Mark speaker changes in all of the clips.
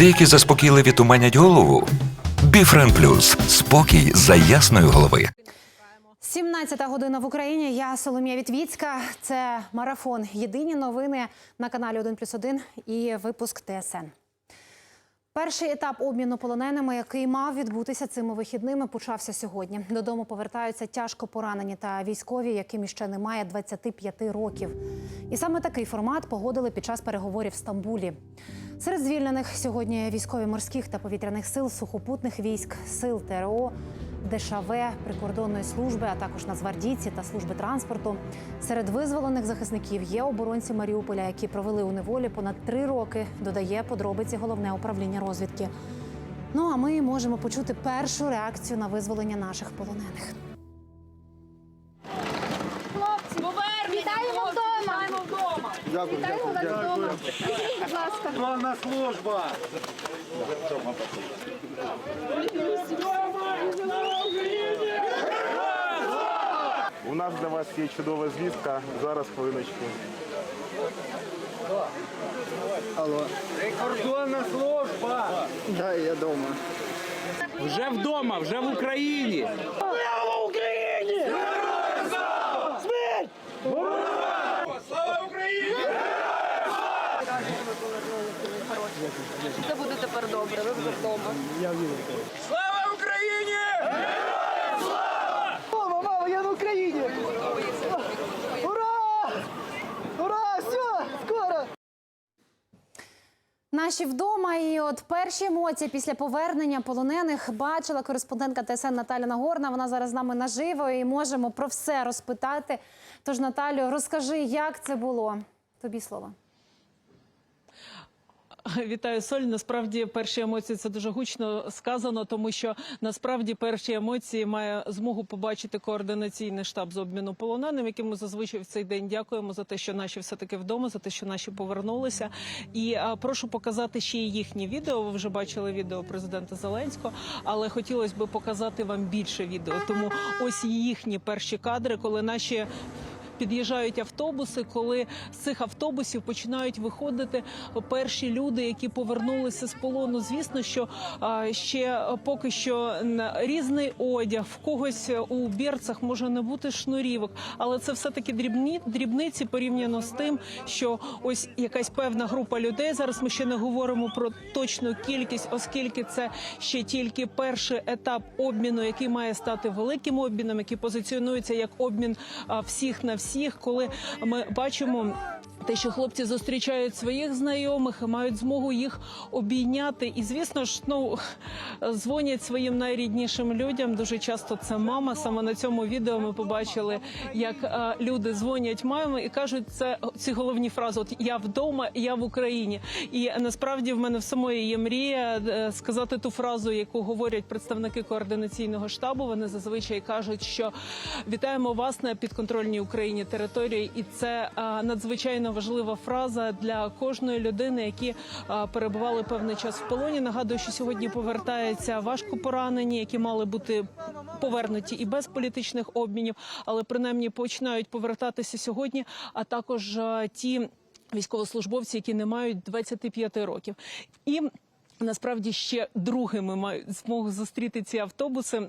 Speaker 1: Деякі заспокійливі туманять голову. Біфрен Плюс спокій за ясної голови.
Speaker 2: 17 година в Україні. Я Соломія Вітвіцька. Це марафон. Єдині новини на каналі 1+,1 і випуск ТСН. Перший етап обміну полоненими, який мав відбутися цими вихідними, почався сьогодні. Додому повертаються тяжко поранені та військові, яким іще немає 25 років. І саме такий формат погодили під час переговорів в Стамбулі. Серед звільнених сьогодні військові морських та повітряних сил, сухопутних військ, сил ТРО, ДШВ, прикордонної служби, а також нацгвардійці та служби транспорту. Серед визволених захисників є оборонці Маріуполя, які провели у неволі понад три роки. Додає подробиці головне управління розвідки. Ну а ми можемо почути першу реакцію на визволення наших полонених.
Speaker 3: Хлопці, вітаємо вдома!
Speaker 4: Дякую,
Speaker 3: Вітаємо
Speaker 4: дякую,
Speaker 3: вас
Speaker 4: дякую.
Speaker 3: вдома! Скажіть, будь ласка,
Speaker 4: Славна служба!
Speaker 5: У нас для вас є чудова звістка. Зараз хвилиночку.
Speaker 4: Алло. Прикордонна служба! Да, я дома.
Speaker 6: Вже вдома, вже в Україні. Слава Україні! Смить! Слава Україні!
Speaker 3: це буде тепер добре, ви вже вдома.
Speaker 4: Я Мама, мама, я на Україні! Ура! Ура! Все, скоро!
Speaker 2: Наші вдома, і от перші емоції після повернення полонених бачила кореспондентка ТСН Наталя Нагорна. Вона зараз з нами наживо і можемо про все розпитати. Тож, Наталю, розкажи, як це було? Тобі слово.
Speaker 7: Вітаю Соль. Насправді перші емоції це дуже гучно сказано, тому що насправді перші емоції має змогу побачити координаційний штаб з обміну полоненим, яким ми зазвичай в цей день дякуємо за те, що наші все таки вдома, за те, що наші повернулися. І а, прошу показати ще й їхні відео. Ви вже бачили відео президента Зеленського, але хотілося б показати вам більше відео. Тому ось їхні перші кадри, коли наші. Під'їжджають автобуси, коли з цих автобусів починають виходити перші люди, які повернулися з полону. Звісно, що ще поки що різний одяг, в когось у берцах може не бути шнурівок, але це все таки дрібні дрібниці порівняно з тим, що ось якась певна група людей. Зараз ми ще не говоримо про точну кількість, оскільки це ще тільки перший етап обміну, який має стати великим обміном, який позиціонується як обмін всіх на всіх, коли ми бачимо. Те, що хлопці зустрічають своїх знайомих і мають змогу їх обійняти, і звісно ж, ну дзвонять своїм найріднішим людям. Дуже часто це мама. Саме на цьому відео ми побачили, як е, люди дзвонять мамі і кажуть, це ці головні фрази: От я вдома, я в Україні. І насправді в мене в самої є мрія е, сказати ту фразу, яку говорять представники координаційного штабу. Вони зазвичай кажуть, що вітаємо вас на підконтрольній Україні території, і це е, надзвичайно важлива фраза для кожної людини, які е, перебували певний час в полоні. Нагадую, що сьогодні повертаються важко поранені, які мали бути повернуті і без політичних обмінів, але принаймні починають повертатися сьогодні. А також е, ті військовослужбовці, які не мають 25 років, і насправді ще другими мають змогу зустріти ці автобуси.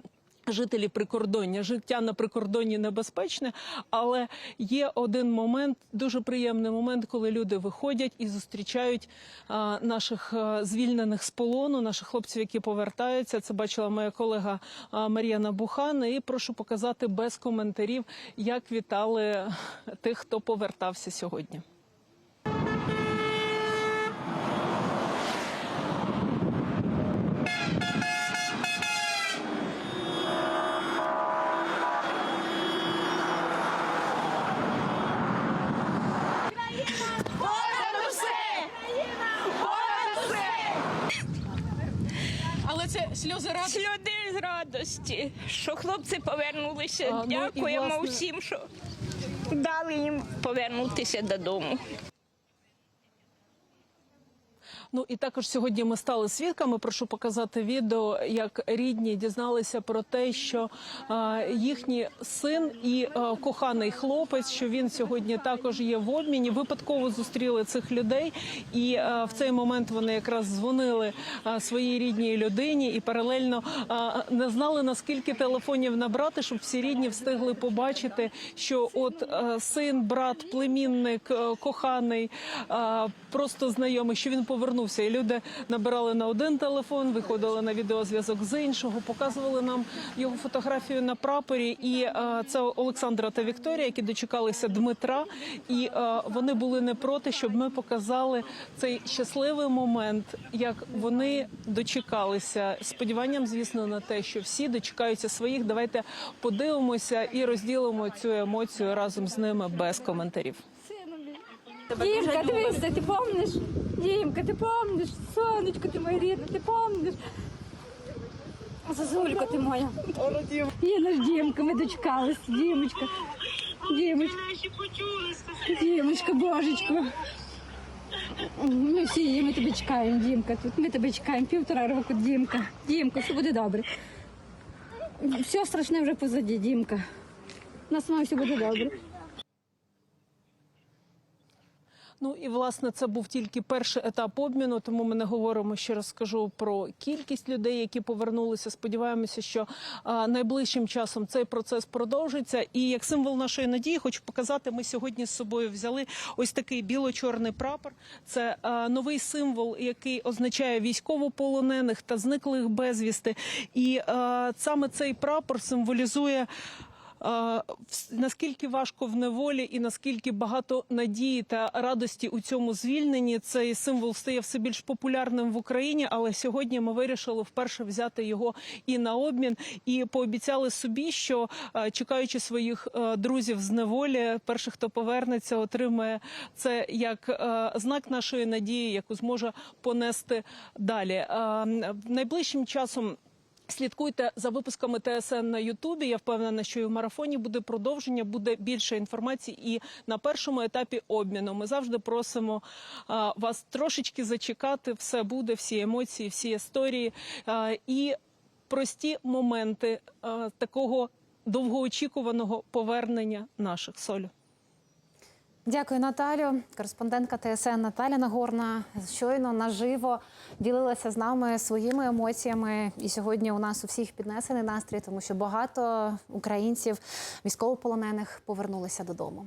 Speaker 7: Жителі прикордоння, життя на прикордонні небезпечне, але є один момент, дуже приємний момент, коли люди виходять і зустрічають а, наших а, звільнених з полону, наших хлопців, які повертаються. Це бачила моя колега а, Мар'яна Бухан. І прошу показати без коментарів, як вітали тих, хто повертався сьогодні.
Speaker 8: Це сльози радості.
Speaker 9: Сльоди з радості, що хлопці повернулися.
Speaker 7: А, ну,
Speaker 9: Дякуємо
Speaker 7: власне-
Speaker 9: всім, що дали їм повернутися додому.
Speaker 7: Ну і також сьогодні ми стали свідками. Прошу показати відео, як рідні дізналися про те, що е, їхній син і е, коханий хлопець, що він сьогодні також є в обміні. Випадково зустріли цих людей, і е, в цей момент вони якраз дзвонили е, своїй рідній людині і паралельно е, не знали наскільки телефонів набрати, щоб всі рідні встигли побачити, що от е, син, брат, племінник, е, коханий, е, просто знайомий, що він повернувся. І люди набирали на один телефон, виходили на відеозв'язок з іншого, показували нам його фотографію на прапорі. І е, це Олександра та Вікторія, які дочекалися Дмитра, і е, вони були не проти, щоб ми показали цей щасливий момент, як вони дочекалися. Сподіванням, звісно, на те, що всі дочекаються своїх. Давайте подивимося і розділимо цю емоцію разом з ними без коментарів.
Speaker 3: Дімка, дивися, ти помниш? Дімка, ти помниш? Сонечко, ти моя рідна, ти помниш? Зазулька ти моя. Є наш Дімка, ми дочекались. Дімочка. Дімочка. Дімочка, божечко. Ми всі її, ми тебе чекаємо, Дімка. Тут ми тебе чекаємо півтора року, Дімка. Дімка, все буде добре. Все страшне вже позаді, Дімка. У нас має все буде добре.
Speaker 7: Ну і власне це був тільки перший етап обміну. Тому ми не говоримо ще раз скажу про кількість людей, які повернулися. Сподіваємося, що а, найближчим часом цей процес продовжиться. І як символ нашої надії, хочу показати. Ми сьогодні з собою взяли ось такий біло-чорний прапор. Це а, новий символ, який означає військовополонених та зниклих безвісти. І а, саме цей прапор символізує. Наскільки важко в неволі і наскільки багато надії та радості у цьому звільненні цей символ стає все більш популярним в Україні. Але сьогодні ми вирішили вперше взяти його і на обмін, і пообіцяли собі, що чекаючи своїх е, друзів з неволі, перший, хто повернеться, отримає це як е, знак нашої надії, яку зможе понести далі. Е, Найближчим часом. Слідкуйте за випусками ТСН на Ютубі. Я впевнена, що і в марафоні буде продовження, буде більше інформації. І на першому етапі обміну ми завжди просимо вас трошечки зачекати. Все буде, всі емоції, всі історії і прості моменти такого довгоочікуваного повернення наших солю.
Speaker 2: Дякую, Наталю. Кореспондентка ТСН Наталя Нагорна щойно наживо ділилася з нами своїми емоціями. І сьогодні у нас у всіх піднесений настрій, тому що багато українців, військовополонених, повернулися додому.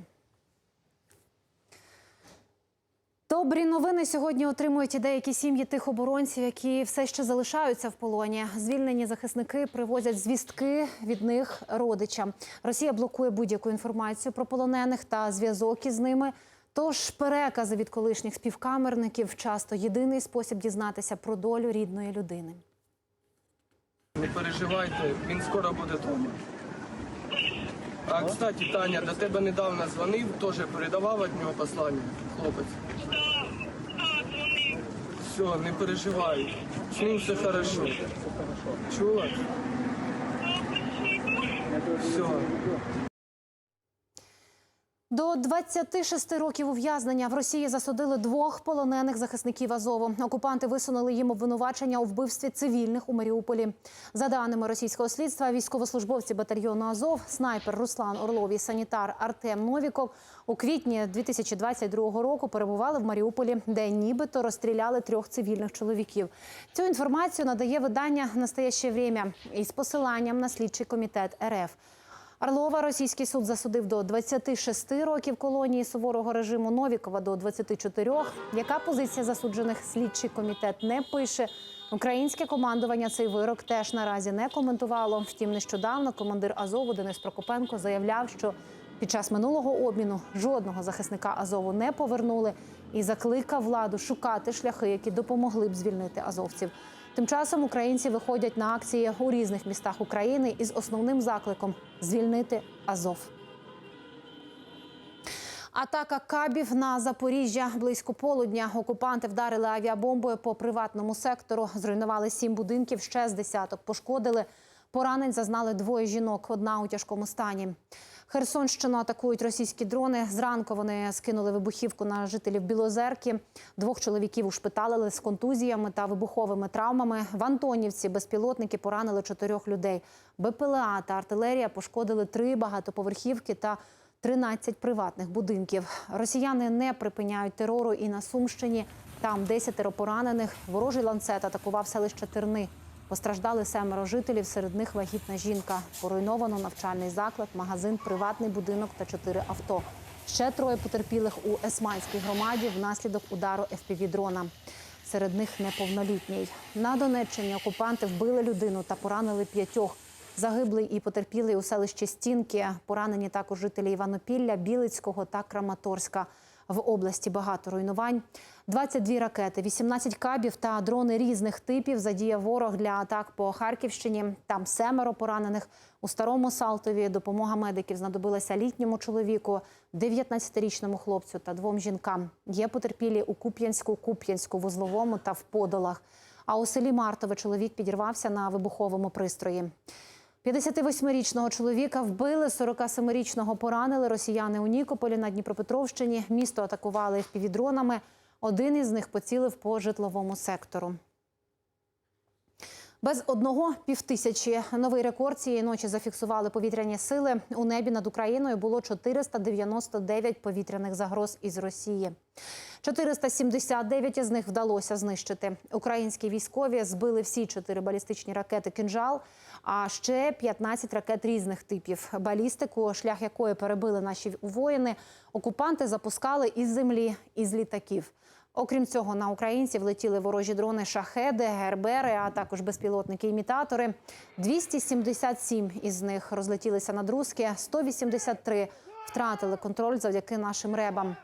Speaker 2: Добрі новини сьогодні отримують і деякі сім'ї тих оборонців, які все ще залишаються в полоні. Звільнені захисники привозять звістки від них родичам. Росія блокує будь-яку інформацію про полонених та зв'язок із ними. Тож перекази від колишніх співкамерників часто єдиний спосіб дізнатися про долю рідної людини.
Speaker 10: Не переживайте, він скоро буде вдома. А кстати, Таня, до тебе недавно дзвонив, теж передавав від нього послання, хлопець. Все, не переживай. З ним все хорошо. Чула? Все.
Speaker 2: До 26 років ув'язнення в Росії засудили двох полонених захисників Азову. Окупанти висунули їм обвинувачення у вбивстві цивільних у Маріуполі. За даними російського слідства, військовослужбовці батальйону Азов, снайпер Руслан Орлов і санітар Артем Новіков у квітні 2022 року перебували в Маріуполі, де нібито розстріляли трьох цивільних чоловіків. Цю інформацію надає видання «Настояще время» із посиланням на слідчий комітет РФ. Орлова російський суд засудив до 26 років колонії суворого режиму Новікова до 24. Яка позиція засуджених слідчий комітет не пише. Українське командування цей вирок теж наразі не коментувало. Втім, нещодавно командир Азову Денис Прокопенко заявляв, що під час минулого обміну жодного захисника Азову не повернули і закликав владу шукати шляхи, які допомогли б звільнити азовців. Тим часом українці виходять на акції у різних містах України із основним закликом звільнити Азов. Атака кабів на Запоріжжя близько полудня. Окупанти вдарили авіабомбою по приватному сектору. Зруйнували сім будинків, ще з десяток пошкодили. Поранень зазнали двоє жінок, одна у тяжкому стані. Херсонщину атакують російські дрони. Зранку вони скинули вибухівку на жителів Білозерки. Двох чоловіків ушпиталили з контузіями та вибуховими травмами. В Антонівці безпілотники поранили чотирьох людей. БПЛА та артилерія пошкодили три багатоповерхівки та 13 приватних будинків. Росіяни не припиняють терору і на Сумщині. Там десятеро поранених. Ворожий ланцет атакував селище Терни. Постраждали семеро жителів, серед них вагітна жінка. Поруйновано навчальний заклад, магазин, приватний будинок та чотири авто. Ще троє потерпілих у Есманській громаді внаслідок удару ФПВ-дрона. Серед них неповнолітній. На Донеччині окупанти вбили людину та поранили п'ятьох. Загиблий і потерпілий у селищі Стінки. Поранені також жителі Іванопілля, Білицького та Краматорська. В області багато руйнувань. 22 ракети, 18 кабів та дрони різних типів задіяв ворог для атак по Харківщині. Там семеро поранених. У старому Салтові допомога медиків знадобилася літньому чоловіку, 19-річному хлопцю та двом жінкам. Є потерпілі у Куп'янську, Куп'янську, Вузловому та в Подолах. А у селі Мартове чоловік підірвався на вибуховому пристрої. 58-річного чоловіка вбили, 47-річного поранили росіяни у Нікополі на Дніпропетровщині. Місто атакували впівдронами. Один із них поцілив по житловому сектору. Без одного півтисячі новий рекорд цієї ночі зафіксували повітряні сили. У небі над Україною було 499 повітряних загроз із Росії. 479 із них вдалося знищити. Українські військові збили всі чотири балістичні ракети «Кинжал», а ще 15 ракет різних типів. Балістику, шлях якої перебили наші воїни, окупанти запускали із землі, із літаків. Окрім цього, на українців летіли ворожі дрони шахеди, гербери, а також безпілотники-імітатори. 277 із них розлетілися над Руське, 183 втратили контроль завдяки нашим ребам.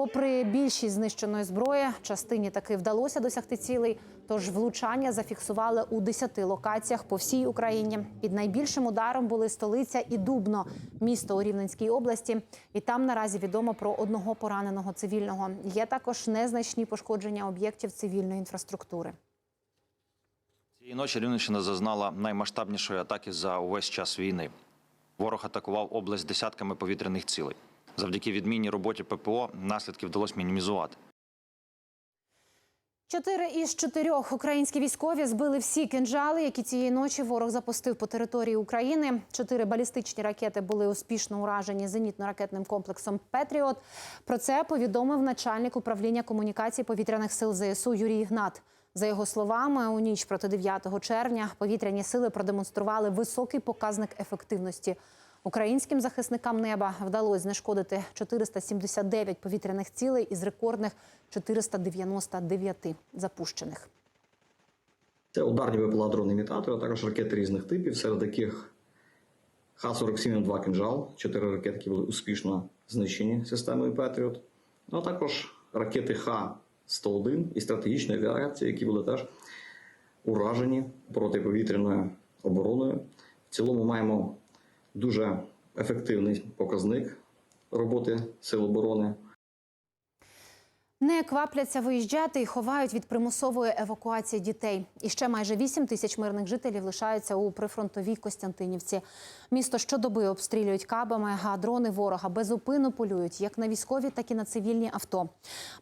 Speaker 2: Попри більшість знищеної зброї, частині таки вдалося досягти цілей. Тож влучання зафіксували у 10 локаціях по всій Україні. Під найбільшим ударом були столиця і Дубно, місто у Рівненській області. І там наразі відомо про одного пораненого цивільного. Є також незначні пошкодження об'єктів цивільної інфраструктури.
Speaker 11: Цієї ночі Рівненщина зазнала наймасштабнішої атаки за увесь час війни. Ворог атакував область десятками повітряних цілей. Завдяки відмінній роботі ППО наслідки вдалося мінімізувати.
Speaker 2: Чотири із чотирьох українські військові збили всі кинжали, які цієї ночі ворог запустив по території України. Чотири балістичні ракети були успішно уражені зенітно-ракетним комплексом Петріот. Про це повідомив начальник управління комунікацій повітряних сил ЗСУ Юрій Ігнат. За його словами, у ніч проти 9 червня повітряні сили продемонстрували високий показник ефективності. Українським захисникам неба вдалося знешкодити 479 повітряних цілей із рекордних 499 запущених.
Speaker 12: Це ударні дрони імітатори, а також ракети різних типів, серед яких Х-47М2 «Кинжал», чотири ракети, які були успішно знищені системою Петріот, ну а також ракети Х-101 і стратегічної авіації, які були теж уражені протиповітряною обороною. В цілому маємо дуже ефективний показник роботи Сил оборони.
Speaker 2: Не квапляться виїжджати і ховають від примусової евакуації дітей. І ще майже 8 тисяч мирних жителів лишаються у прифронтовій Костянтинівці. Місто щодоби обстрілюють кабами, а дрони ворога безупину полюють як на військові, так і на цивільні авто.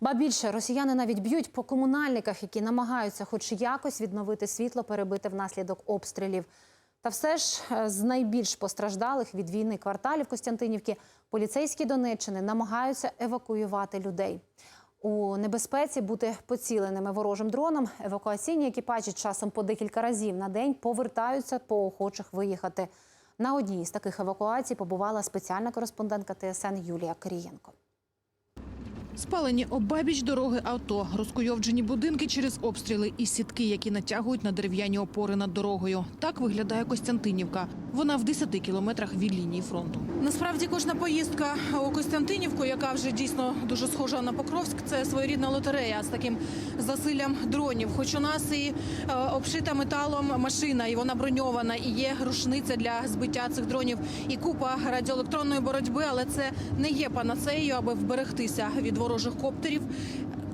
Speaker 2: Ба більше росіяни навіть б'ють по комунальниках, які намагаються, хоч якось відновити світло, перебите внаслідок обстрілів. Та все ж е, з найбільш постраждалих від війни кварталів Костянтинівки поліцейські Донеччини намагаються евакуювати людей. У небезпеці бути поціленими ворожим дроном. Евакуаційні екіпажі часом по декілька разів на день повертаються по охочих виїхати. На одній з таких евакуацій побувала спеціальна кореспондентка ТСН Юлія Кирієнко.
Speaker 8: Спалені обабіч дороги авто, розкуйовджені будинки через обстріли і сітки, які натягують на дерев'яні опори над дорогою. Так виглядає Костянтинівка. Вона в 10 кілометрах від лінії фронту. Насправді кожна поїздка у Костянтинівку, яка вже дійсно дуже схожа на Покровськ, це своєрідна лотерея з таким засиллям дронів. Хоч у нас і е, обшита металом машина, і вона броньована, і є рушниця для збиття цих дронів, і купа радіоелектронної боротьби, але це не є панацеєю, аби вберегтися від ворожих коптерів.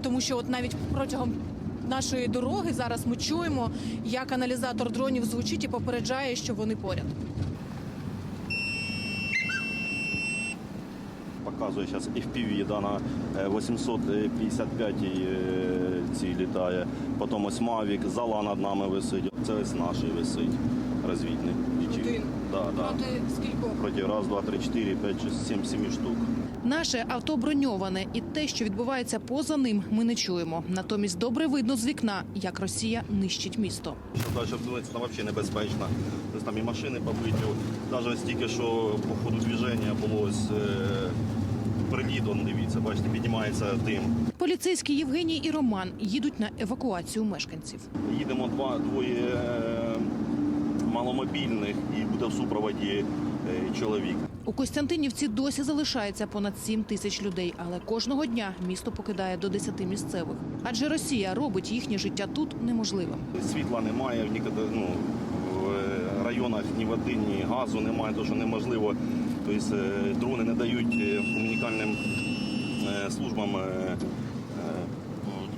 Speaker 8: Тому що от навіть протягом нашої дороги. Зараз ми чуємо, як аналізатор дронів звучить і попереджає, що вони поряд.
Speaker 5: Показує зараз FPV, да, на е, 855 ці літає. Потім ось Mavic, зала над нами висить. Це ось наш висить розвідник.
Speaker 8: Один?
Speaker 5: Да, да.
Speaker 8: Проти скількох?
Speaker 5: Проти раз, два, три, чотири, п'ять, шість, сім, сімі штук.
Speaker 8: Наше авто броньоване, і те, що відбувається поза ним, ми не чуємо. Натомість добре видно з вікна, як Росія нищить місто.
Speaker 5: Далі дивитися, там взагалі небезпечно. Ось там і машини побиті. Навіть тільки що по ходу движення було ось е, приліт, он, дивіться, бачите, піднімається дим.
Speaker 8: Поліцейські Євгеній і Роман їдуть на евакуацію мешканців.
Speaker 5: Їдемо два, двоє е, маломобільних і буде в супроводі чоловік.
Speaker 8: У Костянтинівці досі залишається понад 7 тисяч людей, але кожного дня місто покидає до 10 місцевих. Адже Росія робить їхнє життя тут неможливим.
Speaker 5: Світла немає, ніколи, ну, в е, районах ні води, ні газу немає, тому що неможливо. Тобто е, дрони не дають е, комунікальним е, службам е, е,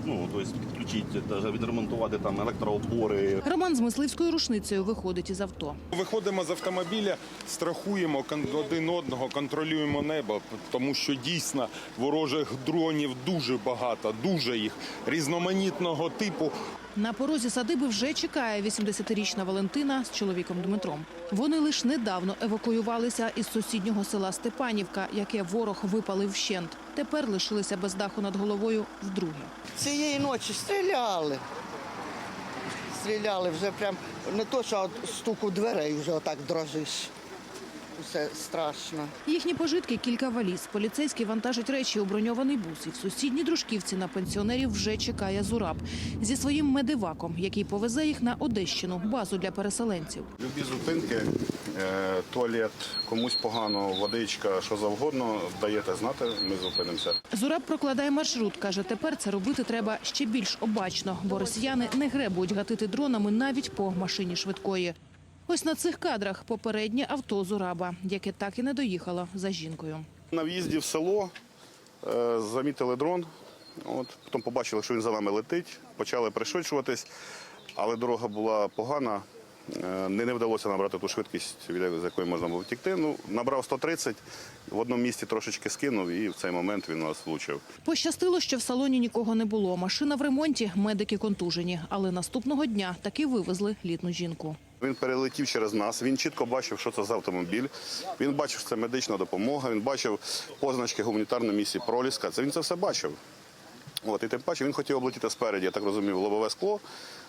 Speaker 5: ну, тобто підключити, навіть відремонтувати там електроопори.
Speaker 8: Роман з мисливською рушницею виходить із авто.
Speaker 13: Виходимо з автомобіля, страхуємо один одного, контролюємо небо, тому що дійсно ворожих дронів дуже багато, дуже їх різноманітного типу.
Speaker 8: На порозі садиби вже чекає 80-річна Валентина з чоловіком Дмитром. Вони лише недавно евакуювалися із сусіднього села Степанівка, яке ворог випалив вщент. Тепер лишилися без даху над головою вдруге.
Speaker 4: Цієї ночі стріляли. Стріляли вже прям не то, що от стук у дверей вже отак дрожиш. Все страшно.
Speaker 8: Їхні пожитки кілька валіз. Поліцейські вантажать речі у броньований бус. І в сусідній дружківці на пенсіонерів вже чекає Зураб зі своїм медиваком, який повезе їх на Одещину, базу для переселенців.
Speaker 5: Любі зупинки, е, туалет, комусь погано, водичка, що завгодно, даєте знати, ми зупинимося.
Speaker 8: Зураб прокладає маршрут. Каже, тепер це робити треба ще більш обачно, бо росіяни не гребують гатити дронами навіть по машині швидкої. Ось на цих кадрах попереднє авто Зураба, яке так і не доїхало за жінкою.
Speaker 5: На в'їзді в село е, замітили дрон, от, потім побачили, що він за нами летить, почали пришвидшуватись, але дорога була погана. Не, не вдалося набрати ту швидкість, від- з якої можна було втікти. Ну, набрав 130, в одному місці трошечки скинув і в цей момент він нас влучив.
Speaker 8: Пощастило, що в салоні нікого не було. Машина в ремонті, медики контужені. Але наступного дня таки вивезли літну жінку.
Speaker 5: Він перелетів через нас. Він чітко бачив, що це за автомобіль. Він бачив, що це медична допомога. Він бачив позначки гуманітарної місії проліска. Це він це все бачив. От, і тим паче він хотів облетіти спереді, я так розумів, лобове скло.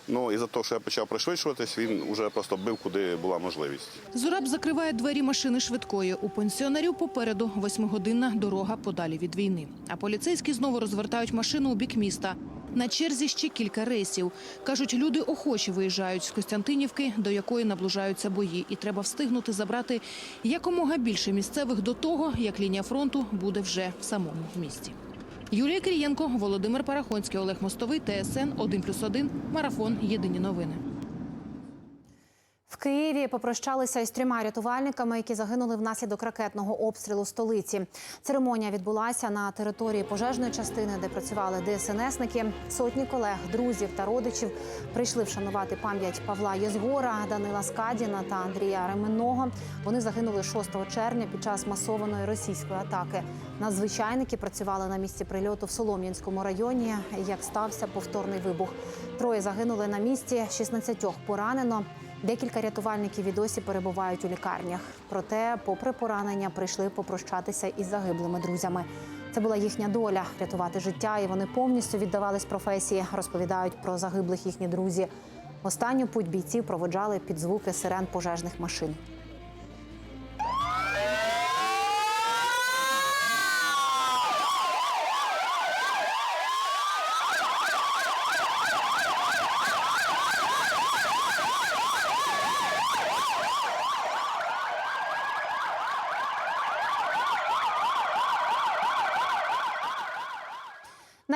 Speaker 5: Ну і за те, що я почав пришвидшуватись, він вже просто бив, куди була можливість.
Speaker 8: Зураб закриває двері машини швидкої. У пенсіонерів попереду восьмигодинна дорога подалі від війни. А поліцейські знову розвертають машину у бік міста. На черзі ще кілька рейсів. Кажуть, люди охоче виїжджають з Костянтинівки, до якої наближаються бої, і треба встигнути забрати якомога більше місцевих до того, як лінія фронту буде вже в самому місті. Юлія Кирієнко, Володимир Парахонський, Олег Мостовий, ТСН 1+,1, Марафон. Єдині новини.
Speaker 2: В Києві попрощалися із трьома рятувальниками, які загинули внаслідок ракетного обстрілу столиці. Церемонія відбулася на території пожежної частини, де працювали ДСНСники. Сотні колег, друзів та родичів прийшли вшанувати пам'ять Павла Єзгора, Данила Скадіна та Андрія Ременного. Вони загинули 6 червня під час масованої російської атаки. Надзвичайники працювали на місці прильоту в Солом'янському районі. Як стався повторний вибух. Троє загинули на місці, 16 поранено. Декілька рятувальників і досі перебувають у лікарнях. Проте, попри поранення, прийшли попрощатися із загиблими друзями. Це була їхня доля рятувати життя, і вони повністю віддавались професії. Розповідають про загиблих їхні друзі. Останню путь бійців проводжали під звуки сирен пожежних машин.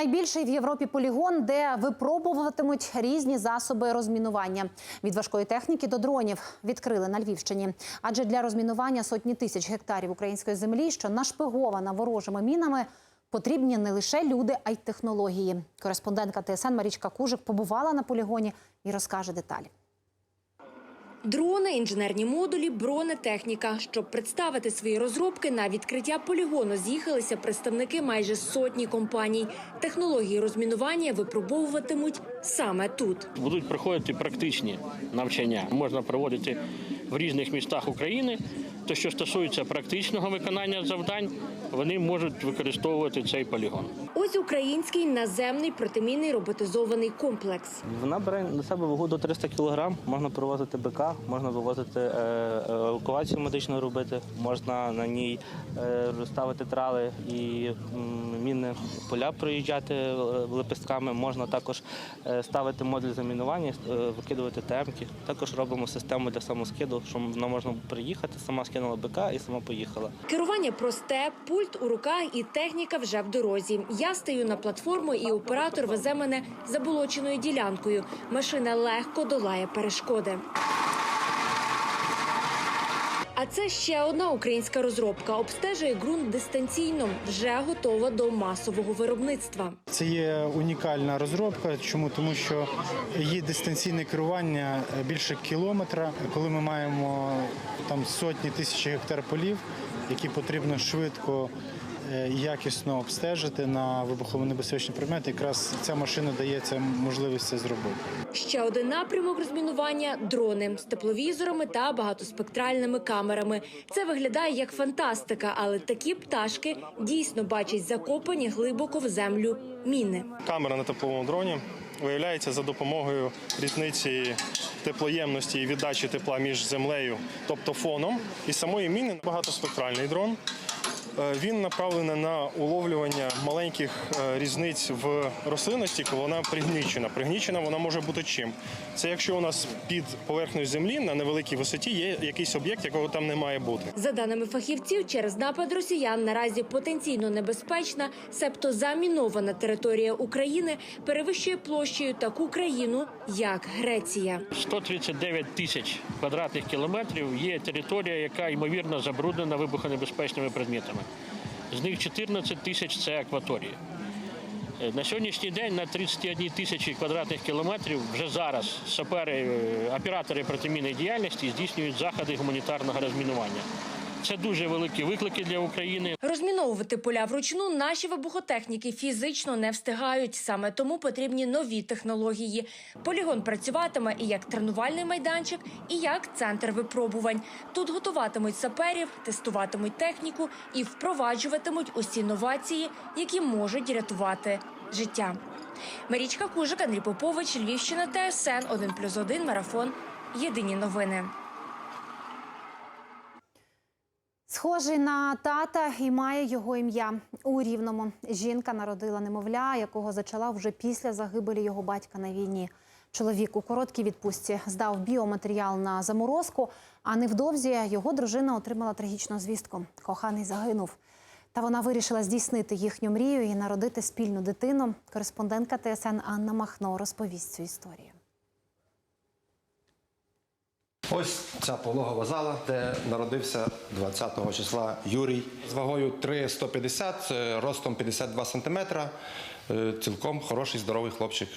Speaker 2: Найбільший в Європі полігон, де випробуватимуть різні засоби розмінування від важкої техніки до дронів, відкрили на Львівщині. Адже для розмінування сотні тисяч гектарів української землі, що нашпигована ворожими мінами, Потрібні не лише люди, а й технології. Кореспондентка ТСН Марічка Кужик побувала на полігоні і розкаже деталі.
Speaker 14: Дрони, інженерні модулі, бронетехніка. Щоб представити свої розробки на відкриття полігону, з'їхалися представники майже сотні компаній. Технології розмінування випробовуватимуть саме тут.
Speaker 15: Будуть проходити практичні навчання. Можна проводити в різних містах України. То, що стосується практичного виконання завдань, вони можуть використовувати цей полігон.
Speaker 14: Ось український наземний протимінний роботизований комплекс.
Speaker 16: Вона бере на себе вагу до 300 кг, можна провозити БК, можна вивозити е, е, евакуацію медичну робити, можна на ній е, розставити трали і м, мінне поля проїжджати е, лепестками, можна також е, ставити модуль замінування, е, викидувати темки. Також робимо систему для самоскиду, щоб вона можна приїхати, сама скинула БК і сама поїхала.
Speaker 14: Керування просте, пульт у руках і техніка вже в дорозі. Я стою на платформу, і оператор везе мене заболоченою ділянкою. Машина легко долає перешкоди. А це ще одна українська розробка. Обстежує ґрунт дистанційно, вже готова до масового виробництва.
Speaker 17: Це є унікальна розробка. Чому? Тому що є дистанційне керування більше кілометра, коли ми маємо там сотні тисяч гектар полів, які потрібно швидко якісно обстежити на вибухово-небезпечні предмети. Якраз ця машина дає це можливість це зробити.
Speaker 14: Ще один напрямок розмінування дрони з тепловізорами та багатоспектральними камерами. Це виглядає як фантастика, але такі пташки дійсно бачать закопані глибоко в землю міни.
Speaker 18: Камера на тепловому дроні виявляється за допомогою різниці теплоємності і віддачі тепла між землею, тобто фоном, і самої міни багатоспектральний дрон. Е, Він направлений на уловлювання маленьких е, різниць в рослинності, коли вона пригнічена. Пригнічена вона може бути чим. Це якщо у нас під поверхнею землі на невеликій висоті є якийсь об'єкт, якого там не має бути.
Speaker 14: За даними фахівців, через напад росіян наразі потенційно небезпечна, себто замінована територія України перевищує площею таку країну, як Греція.
Speaker 15: 139 тисяч квадратних кілометрів є територія, яка ймовірно забруднена вибухонебезпечними предметами. З них 14 тисяч це акваторія. Е, На сьогоднішній день на 31 тисячі квадратних кілометрів вже зараз сапери, е, оператори протимінної діяльності здійснюють заходи гуманітарного розмінування. Це дуже великі виклики для України.
Speaker 14: Розміновувати поля вручну наші вибухотехніки фізично не встигають. Саме тому потрібні нові технології. Полігон працюватиме і як тренувальний майданчик, і як центр випробувань. Тут готуватимуть саперів, тестуватимуть техніку і впроваджуватимуть усі новації, які можуть рятувати життя. Марічка Кужик, Андрій Попович, Львівщина, ТСН 1+,1, Марафон. Єдині новини.
Speaker 2: Схожий на тата і має його ім'я у Рівному. Жінка народила немовля, якого зачала вже після загибелі його батька на війні. Чоловік у короткій відпустці здав біоматеріал на заморозку, а невдовзі його дружина отримала трагічну звістку. Коханий загинув. Та вона вирішила здійснити їхню мрію і народити спільну дитину. Кореспондентка ТСН Анна Махно розповість цю історію.
Speaker 19: Ось ця пологова зала, де народився 20 числа Юрій з вагою 3,150, е, ростом 52 сантиметра. Е, Цілком хороший, здоровий хлопчик.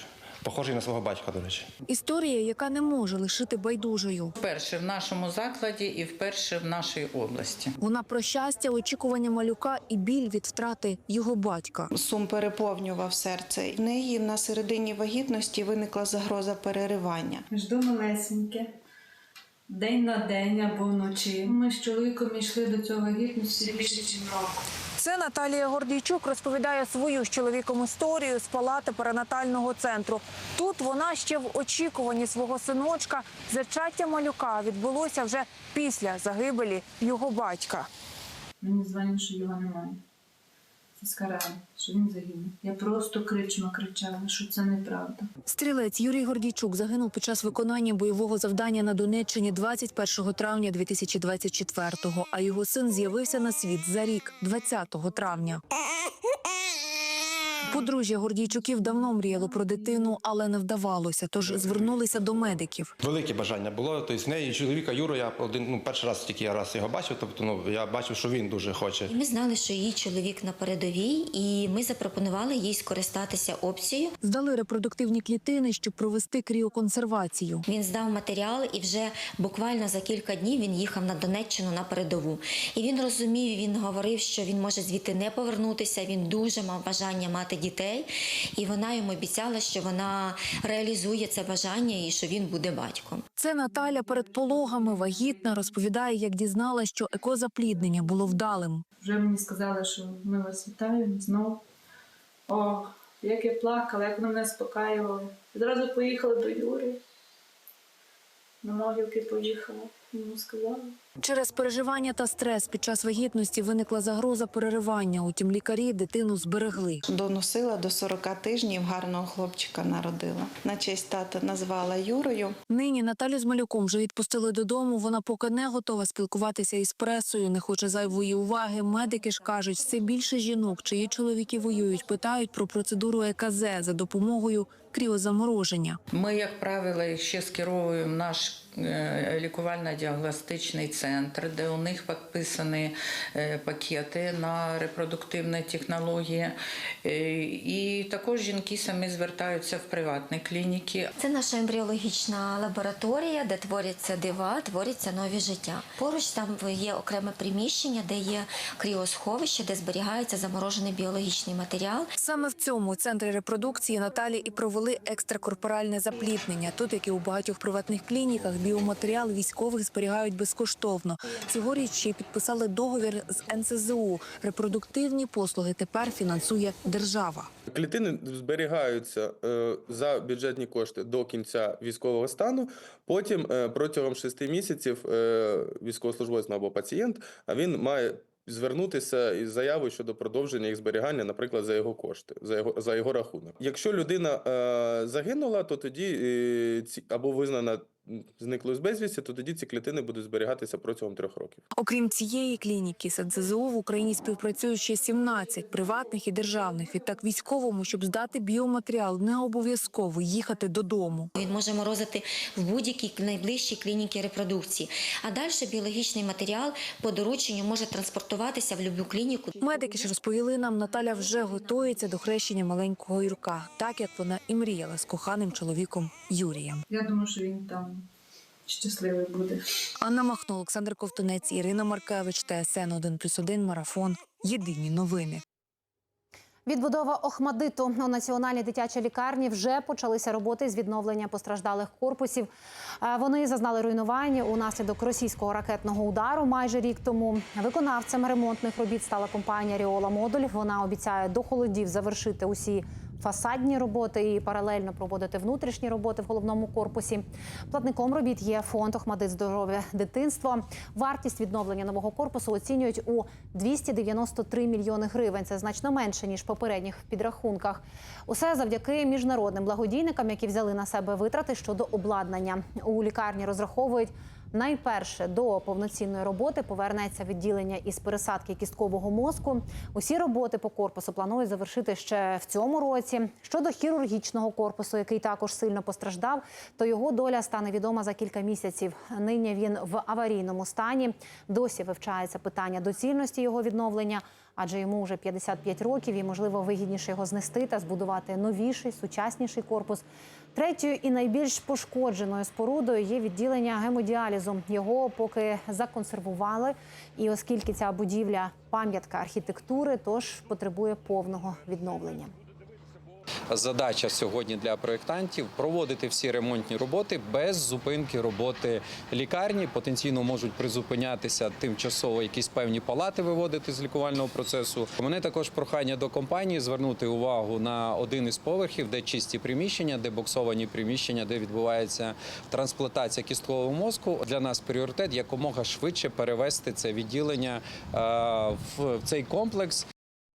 Speaker 19: Похожий на свого батька, до речі.
Speaker 20: Історія, яка не може лишити байдужою.
Speaker 21: Вперше в нашому закладі і вперше в нашій області.
Speaker 20: Вона про щастя, очікування малюка і біль від втрати його батька.
Speaker 22: Сум переповнював серце. В неї на середині вагітності виникла загроза переривання.
Speaker 3: Жду малесеньке. День на день або вночі. Ми з чоловіком йшли до цього вагітності більше, ніж року.
Speaker 20: Це Наталія Гордійчук розповідає свою з чоловіком історію з палати перинатального центру. Тут вона ще в очікуванні свого синочка. Зачаття малюка відбулося вже після загибелі його батька.
Speaker 3: Мені дзвонять, що його немає. Скарали, що він загинув. Я просто крично кричала, що це неправда.
Speaker 20: Стрілець Юрій Гордійчук загинув під час виконання бойового завдання на Донеччині 21 травня 2024-го, а його син з'явився на світ за рік, 20 травня. Подружжя Гордійчуків давно мріяло про дитину, але не вдавалося, тож звернулися до медиків.
Speaker 19: Велике бажання було. Тобто в неї чоловіка Юру, я один ну перший раз тільки я раз його бачив. Тобто, ну я бачив, що він дуже хоче.
Speaker 23: Ми знали, що її чоловік на передовій, і ми запропонували їй скористатися опцією.
Speaker 20: Здали репродуктивні клітини, щоб провести кріоконсервацію.
Speaker 23: Він здав матеріал, і вже буквально за кілька днів він їхав на Донеччину на передову. І він розумів, він говорив, що він може звідти не повернутися. Він дуже мав бажання мати дітей, і вона йому обіцяла, що вона реалізує це бажання і що він буде батьком.
Speaker 20: Це Наталя перед пологами вагітна розповідає, як дізналась, що екозапліднення було вдалим.
Speaker 3: Вже мені сказали, що ми вас вітаємо знов. О, як я плакала, як вони мене спокаювали. Зразу поїхала до Юри. На могилки поїхала, йому сказала.
Speaker 20: Через переживання та стрес під час вагітності виникла загроза переривання. Утім, лікарі дитину зберегли.
Speaker 22: Доносила до 40 тижнів, гарного хлопчика народила. На честь тата назвала Юрою.
Speaker 20: Нині Наталю з малюком вже відпустили додому. Вона поки не готова спілкуватися із пресою, не хоче зайвої уваги. Медики ж кажуть, все більше жінок, чиї чоловіки воюють, питають про процедуру ЕКЗ за допомогою кріозамороження.
Speaker 21: Ми, як правило, ще скеровуємо наш е, лікувально-діагностичний центр, де у них підписані е, пакети на репродуктивні технології. Е, І також жінки самі звертаються в приватні клініки.
Speaker 23: Це наша ембріологічна лабораторія, де творяться дива, творяться нові життя. Поруч там є окреме приміщення, де є кріосховище, де зберігається заморожений біологічний матеріал.
Speaker 20: Саме в цьому центрі репродукції Наталі і провели екстракорпоральне запліднення. Тут, як і у багатьох приватних клініках, біоматеріал військових зберігають безкоштовно. Цьогоріч ще й підписали договір з НСЗУ. Репродуктивні послуги тепер фінансує держава.
Speaker 18: Клітини зберігаються е, за бюджетні кошти до кінця військового стану. Потім е, протягом шести місяців е, військовослужбовець або пацієнт, він має. Звернутися із заявою щодо продовження їх зберігання, наприклад, за його кошти, за його за його рахунок. Якщо людина е, загинула, то тоді е, ці або визнана зниклою з безвісті, то тоді ці клітини будуть зберігатися протягом трьох років.
Speaker 20: Окрім цієї клініки, з в Україні співпрацюють ще 17 приватних і державних. Відтак військовому, щоб здати біоматеріал, не обов'язково їхати додому.
Speaker 23: Він може морозити в будь-якій найближчій клініці репродукції. А далі біологічний матеріал по дорученню може транспортуватися в будь-яку клініку.
Speaker 20: Медики ж розповіли нам, Наталя вже готується до хрещення маленького Юрка, так як вона і мріяла з коханим чоловіком Юрієм.
Speaker 3: Я думаю, що він там щасливий буде.
Speaker 20: Анна Махно, Олександр Ковтунець, Ірина Маркевич, ТСН 1+,1, Марафон. Єдині новини.
Speaker 2: Відбудова Охмадиту у національній дитячій лікарні вже почалися роботи з відновлення постраждалих корпусів. Е, Вони зазнали руйнування унаслідок російського ракетного удару майже рік тому. Виконавцем ремонтних робіт стала компанія Ріола Модуль. Вона обіцяє до холодів завершити усі фасадні роботи і паралельно проводити внутрішні роботи в головному корпусі. Платником робіт є фонд Охмадит здоров'я дитинство. Вартість відновлення нового корпусу оцінюють у 293 мільйони гривень. Це значно менше ніж в попередніх підрахунках. Усе завдяки міжнародним благодійникам, які взяли на себе витрати щодо обладнання. У лікарні розраховують. Найперше до повноцінної роботи повернеться відділення із пересадки кісткового мозку. Усі роботи по корпусу планують завершити ще в цьому році. Щодо хірургічного корпусу, який також сильно постраждав, то його доля стане відома за кілька місяців. Нині він в аварійному стані. Досі вивчається питання доцільності його відновлення, адже йому вже 55 років і можливо вигідніше його знести та збудувати новіший, сучасніший корпус. Третьою і найбільш пошкодженою спорудою є відділення гемодіалізу. Його поки законсервували. І оскільки ця будівля пам'ятка архітектури, тож потребує повного відновлення.
Speaker 24: Задача сьогодні для проєктантів проводити всі ремонтні роботи без зупинки роботи лікарні. Потенційно можуть призупинятися тимчасово якісь певні палати виводити з лікувального процесу. У мене також прохання до компанії звернути увагу на один із поверхів, де чисті приміщення, де боксовані приміщення, де відбувається трансплантація кісткового мозку. Для нас пріоритет якомога швидше перевести це відділення е, в цей комплекс.